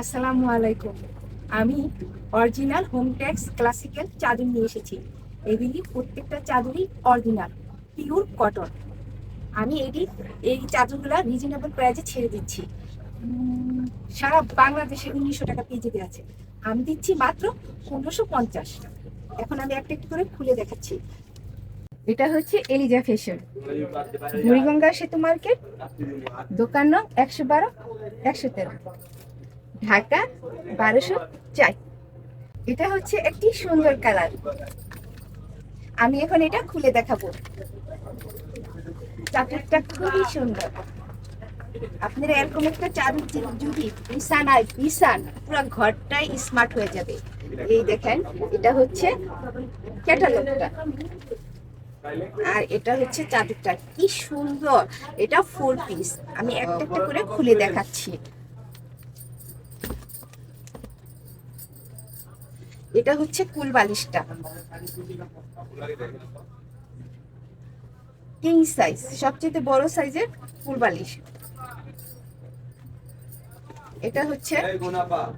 আসসালামু আলাইকুম। আমি অরিজিনাল হোমটেক্স ক্লাসিক্যাল চাদর নিয়ে এসেছি। এগুলি প্রত্যেকটা চাদরই অরিজিনাল, পিওর কটন। আমি এটি, এই চাদরগুলো রিজনেবল প্রাইসে ছেড়ে দিচ্ছি। সারা বাংলাদেশে উনিশশো টাকা পেজে আছে। আমি দিচ্ছি মাত্র পনেরোশো পঞ্চাশ। এখন আমি একটা একটু করে খুলে দেখাচ্ছি। এটা হচ্ছে এলিজা ফেশন বুড়িগঙ্গা সেতু মার্কেট, দোকান নং একশো বারো, একশো তেরো। ঢাকা বারোশো চাই এটা হচ্ছে একটি সুন্দর কালার। আমি এখন এটা খুলে দেখাবো। চাদরটা খুবই সুন্দর। আপনারা এরকম একটা চাদর যদি বিছান আর বিছান পুরো ঘরটাই স্মার্ট হয়ে যাবে। এই দেখেন, এটা হচ্ছে ক্যাটালগটা আর এটা হচ্ছে চাদরটা। কি সুন্দর! এটা ফোর পিস আমি একটা একটা করে খুলে দেখাচ্ছি। এটা হচ্ছে কুল বালিশটা। কিং সাইজ সবচেয়ে বড় সাইজের কুল বালিশ। এটা হচ্ছে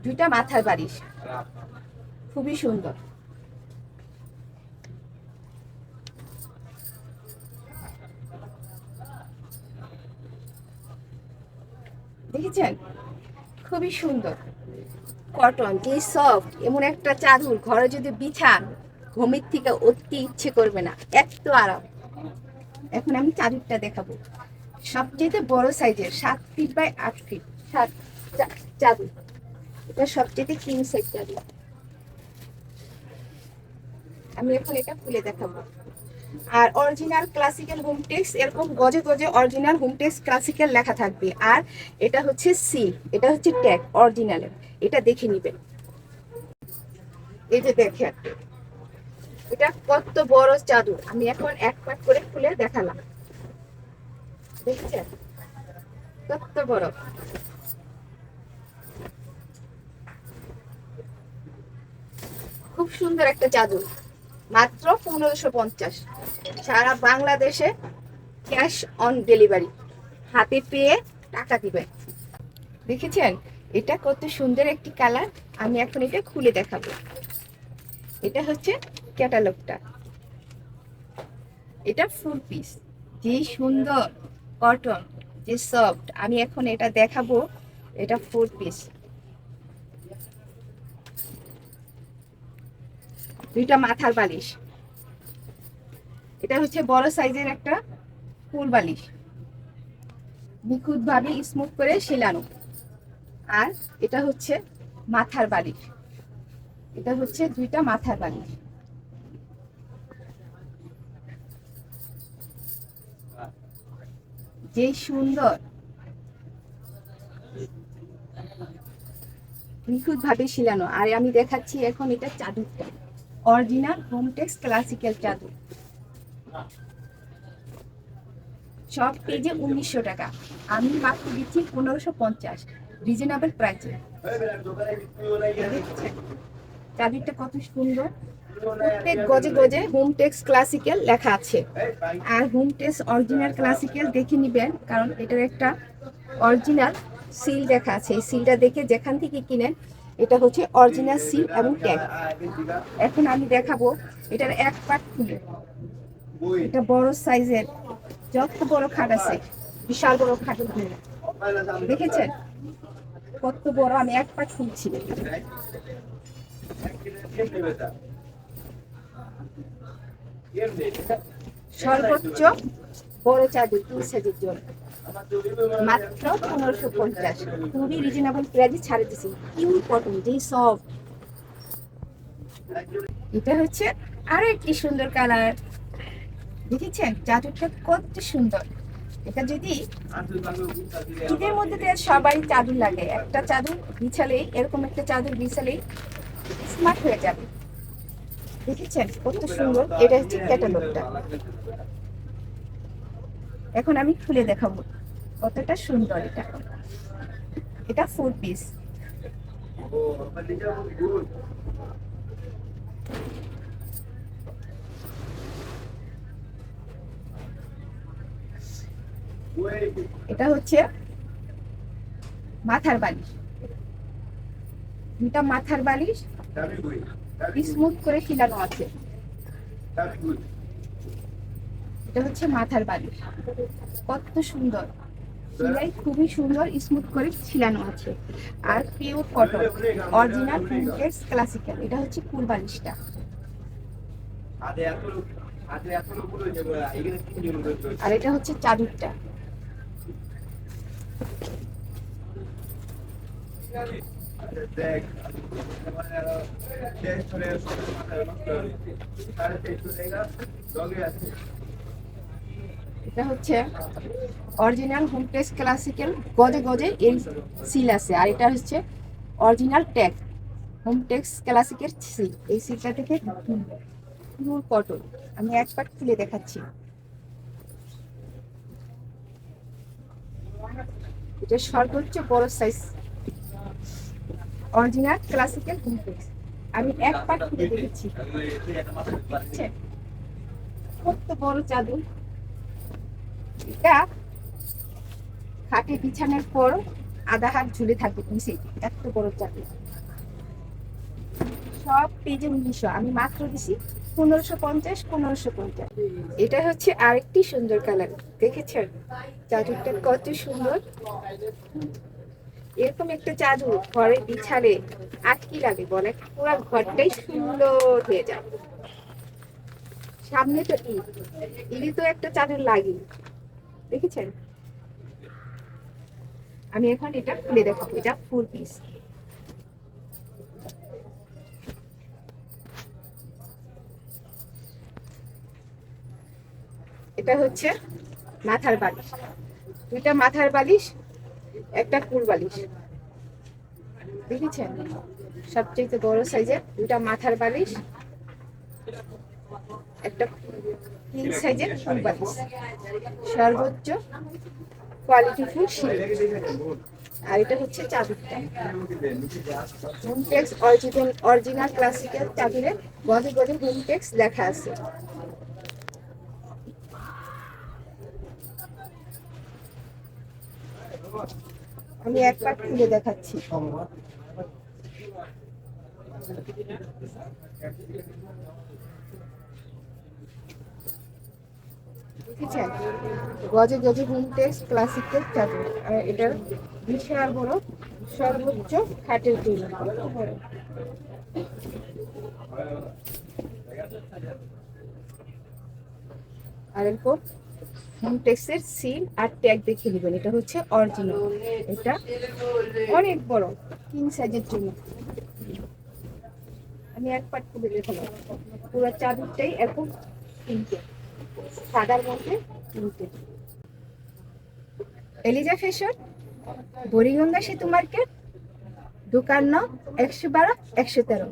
দুইটা মাথার বালিশ। খুবই সুন্দর। দেখেছেন? খুবই সুন্দর। কটন যে সফট এমন একটা চাদর, ঘরে যদি বিছান ঘুমের থেকে উঠতে ইচ্ছে করবে না, এত আরাম। এখন আমি চাদরটা দেখাবো। সবচেয়ে বড় সাইজের সাত ফিট বাই আট ফিট সাত চাদর। এটা সবচেয়ে কিং সাইজ চাদর। আমি এখন এটা খুলে দেখাবো। আর অরিজিনাল ক্লাসিক্যাল হোম হোমটেক্স এরকম গজে গজে অরিজিনাল হোম হোমটেক্স ক্লাসিক্যাল লেখা থাকবে। আর এটা হচ্ছে সি এটা হচ্ছে ট্যাগ অরিজিনালের এটা দেখে নিবেন। এই যে দেখেন, এটা কত বড় চাদর। আমি এখন এক পাক করে খুলে দেখালাম। দেখছেন? কত বড়। খুব সুন্দর একটা চাদর। মাত্র পনেরোশো পঞ্চাশ। সারা বাংলাদেশে ক্যাশ অন ডেলিভারি। হাতে পেয়ে টাকা দিবেন দেখেছেন? এটা কত সুন্দর একটি কালার। আমি এখন এটা খুলে দেখাবো। এটা হচ্ছে ক্যাটালগটা। এটা ফুল পিস যে সুন্দর কটন যে সফট আমি এখন এটা দেখাবো। এটা ফুল পিস দুইটা মাথার বালিশ। এটা হচ্ছে বড় সাইজের একটা ফুল বালিশ। নিখুঁত ভাবে স্মুথ করে শিলানো আর এটা হচ্ছে মাথার বালিশ। এটা হচ্ছে দুইটা মাথার বালিশ। যে সুন্দর। নিখুঁত ভাবে শিলানো আর আমি দেখাচ্ছি এখন এটা চাদরটা। অরিজিনাল হোমটেক্স ক্লাসিক্যাল চাদর। সব পেজে উনিশশো টাকা। আমি মাত্র দিচ্ছি পনেরোশো পঞ্চাশ। রিজনেবল প্রাইসে। চাদরটা কত সুন্দর। প্রত্যেক গজে গজে হোমটেক্স ক্লাসিক্যাল লেখা আছে। আর হোমটেক্স অরিজিনাল ক্লাসিক্যাল দেখে নিবেন, কারণ এটার একটা অরিজিনাল সিল দেখা আছে। এই সিলটা দেখে যেখান থেকে কিনেন, এটা হচ্ছে অরিজিনাল সিল এবং ট্যাগ। এখন আমি দেখাবো, এটার এক পাট খুলে। এটা বড় সাইজের, যত বড় খাট আছে, বিশাল বড় খাটের দেখেছেন? কত বড়, আমি এক পাট খুলছি। সর্বোচ্চ বড় চাদর দুই সাইজের জন্য। মাত্র পনেরোশো পঞ্চাশ। খুবই রিজনেবল প্রাইজে ছাড়ে দিছি পিওর কটন যেই এটা হচ্ছে আরও একটি সুন্দর কালার দেখেছেন? চাদরটা কত সুন্দর। এটা যদি ঈদের মধ্যে তো সবাই চাদর লাগে। একটা চাদর বিছালেই, এরকম একটা চাদর বিছালেই স্মার্ট হয়ে যাবে। দেখেছেন? কত সুন্দর। এটা হচ্ছে ক্যাটালগটা এখন আমি খুলে দেখাবো। কতটা সুন্দর এটা। এটা ফোর পিস এটা হচ্ছে মাথার বালিশ। দুটা মাথার বালিশ স্মুথ করে খিলানো আছে। এটা হচ্ছে মাথার বালিশ। কত সুন্দর। সিলাই খুবই সুন্দর স্মুথ করে ছিলানো আছে। আর pure cotton original printed classical এটা হচ্ছে ফুল বালিশটা। আর এটা হচ্ছে চাদরটা। এটা হচ্ছে অরিজিনাল হোম টেক্স ক্লাসিক্যাল গজে গজে এই সিল আছে। আর এটা হচ্ছে অরিজিনাল ট্যাগ হোম টেক্স ক্লাসিকের সিল এই সিলটা থেকে পিওর কটন আমি এক পাট খুলে দেখাচ্ছি। এটা সর্বোচ্চ বড় সাইজ অরিজিনাল ক্লাসিক্যাল হোম আমি এক পাট খুলে দেখেছি। কত বড় চাদর এটা খাটে বিছানোর পর আধা হাত ঝুলে থাকে নিচে। এত বড় চাদর সব পেজে উনিশশো। আমি মাত্র দিছি পনেরোশো পঞ্চাশ পনেরোশো পঞ্চাশ। এটা হচ্ছে আরেকটি সুন্দর কালার, দেখেছেন? চাদরটা কত সুন্দর। এরকম একটা চাদর ঘরে বিছালে আর কি লাগে বলে পুরো ঘরটাই সুন্দর হয়ে যায়। সামনে তো ঈদ ঈদে তো একটা চাদর লাগে দেখেছেন? আমি এখন এটা খুলে দেখাবো, এটা ফুল পিস এটা হচ্ছে মাথার বালিশ। দুইটা মাথার বালিশ, একটা কুল বালিশ। দেখেছেন? সবচেয়ে বড় সাইজের দুইটা মাথার বালিশ, একটা কিং সাইজের ফুল বালিশ। সর্বোচ্চ কোয়ালিটি ফুল আর এটা হচ্ছে চাদরটা। হোমটেক্স অরিজিনাল অরিজিনাল ক্লাসিক্যাল চাদরে গদে গদে হোমটেক্স লেখা আছে। আমি এক পাট খুলে দেখাচ্ছি। দেখেছেন? গজে গজে হোমটেক্স ক্লাসিক্যাল চাদর আর এটার বিশাল বড় সর্বোচ্চ খাটের তৈরি। আর এরপর হোমটেক্সের সিল আর ট্যাগ দেখে নেবেন এটা হচ্ছে অরিজিনাল এটা অনেক বড়, তিন সাইজের জন্য। আমি এক পাট করে দেখালাম পুরো চাদরটাই এখন তিনটে। সাদার মধ্যে তিনটে। এলিজা ফ্যাশন বরিগঙ্গা সেতু মার্কেট, দোকান ন একশো বারো, একশো তেরো।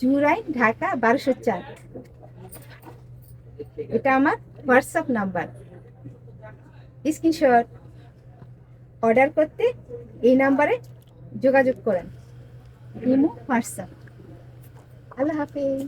জুরাই ঢাকা, বারোশো চার। এটা আমার হোয়াটসঅ্যাপ নাম্বার স্ক্রিনশট অর্ডার করতে এই নাম্বারে যোগাযোগ করেন। Imo WhatsApp. আল্লাহ হাফিজ।